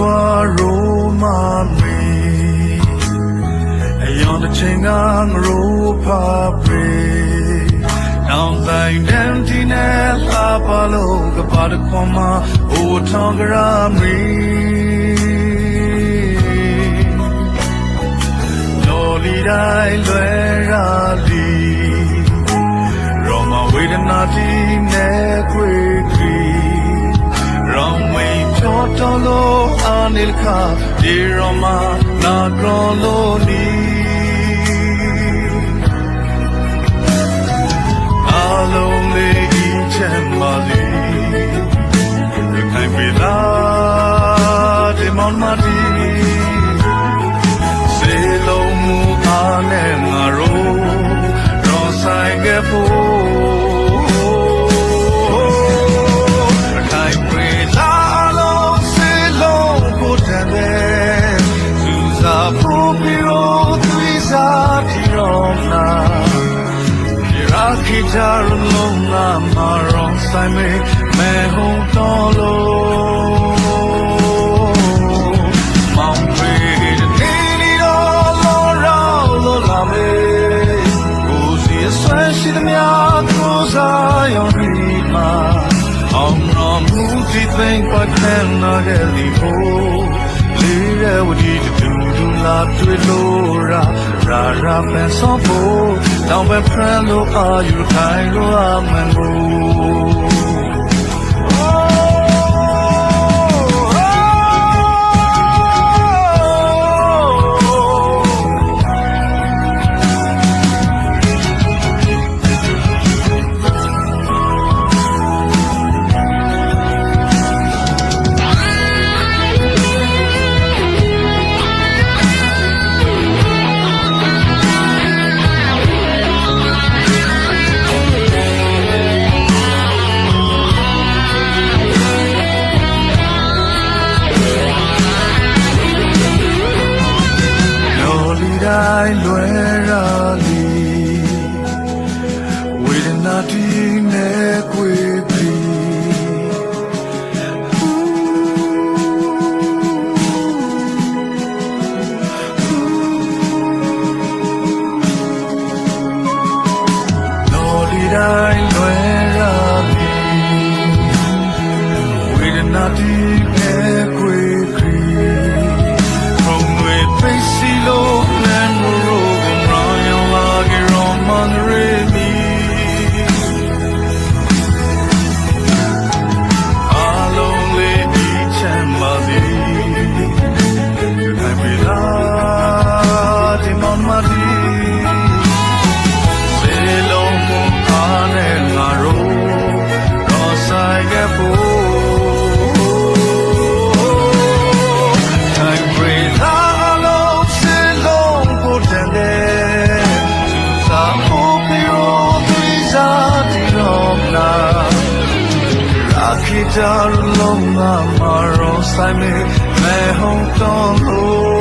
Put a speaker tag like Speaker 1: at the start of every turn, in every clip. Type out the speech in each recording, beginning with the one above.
Speaker 1: စွာရိုမမေအယောင်တစ်ချိန်ကငရိုဖာပရေနောင်တိုင်းတန်တီနဲ့လာပါလို့ကပါတခွန်မှာအိုထောင်ကြရမေတော်လီတိုင်းလွယ်ရာလီရောမဝေဒနာတီနဲ့ခွေခွေ Ramway Chotolo Anilka Diroma Nagroloni Alo ဆိုင်မေမဲဟုံတော်လို့မောင်ဖေးတဲ့ဒီတော်လောရောလောလာမေကိုစီအဆွမ်းရှိသမျှကိုစားရုံဒီမှာအောင်ရောမှုဒီသိမ့်ပတ်တဲ့နာရဲ့ဒီဖို့လေးရဲ့ဝတီတူတူလာတွေ့လို့ရာရာရာပန်ဆော့ဖို့တောင်ပဲဖရန်လို့အာယူထိုင်လို့အမှန်ကို recuerda. ငါတို့တော့ဆိုင်ခဲ့ဖို့ကြလုံးငါမှာရောဆိုင်မေမေဟုံတော်လို့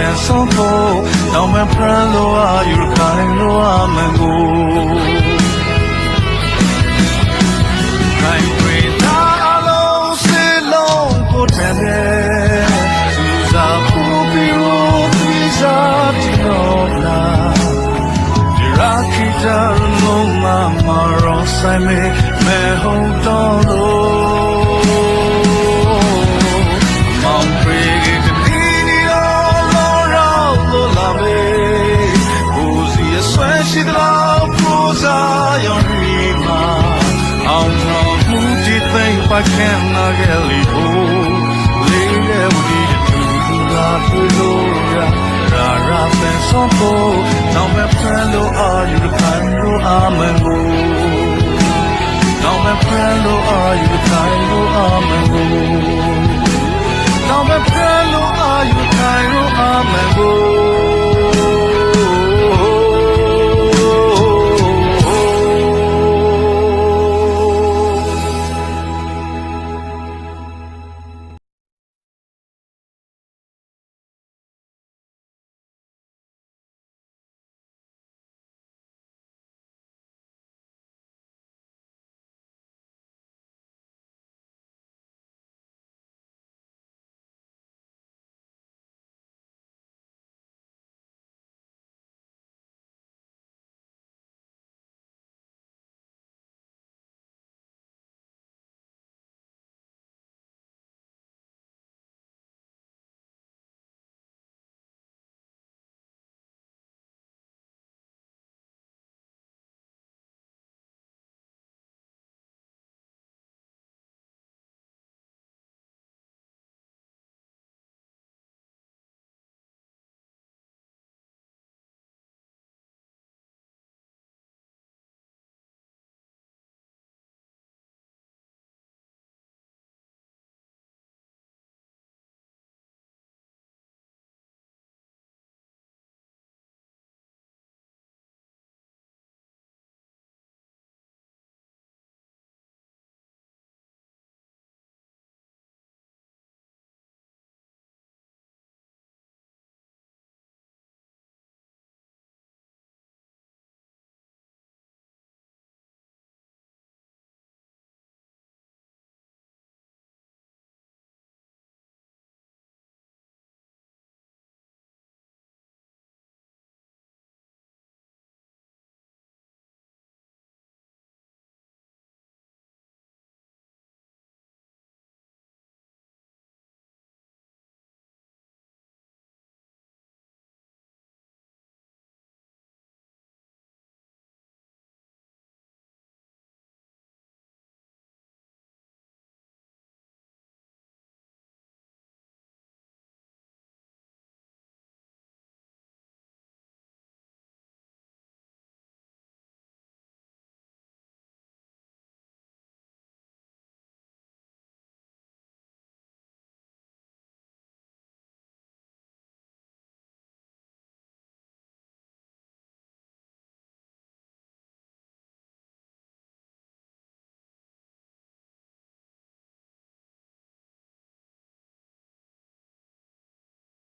Speaker 1: been so cold Now my friend Loa you're calling Loa Mango I'm great alone sit long go tender Susa Pupiro Lisa Tinobla Dirakita Loma Maro Simon Me hold on can I get you Lay there with you to la to lo ya ra ra sen so ko now my friend lo are you the kind lo amen go now my friend lo are you the kind lo amen go now my friend lo are you the kind lo amen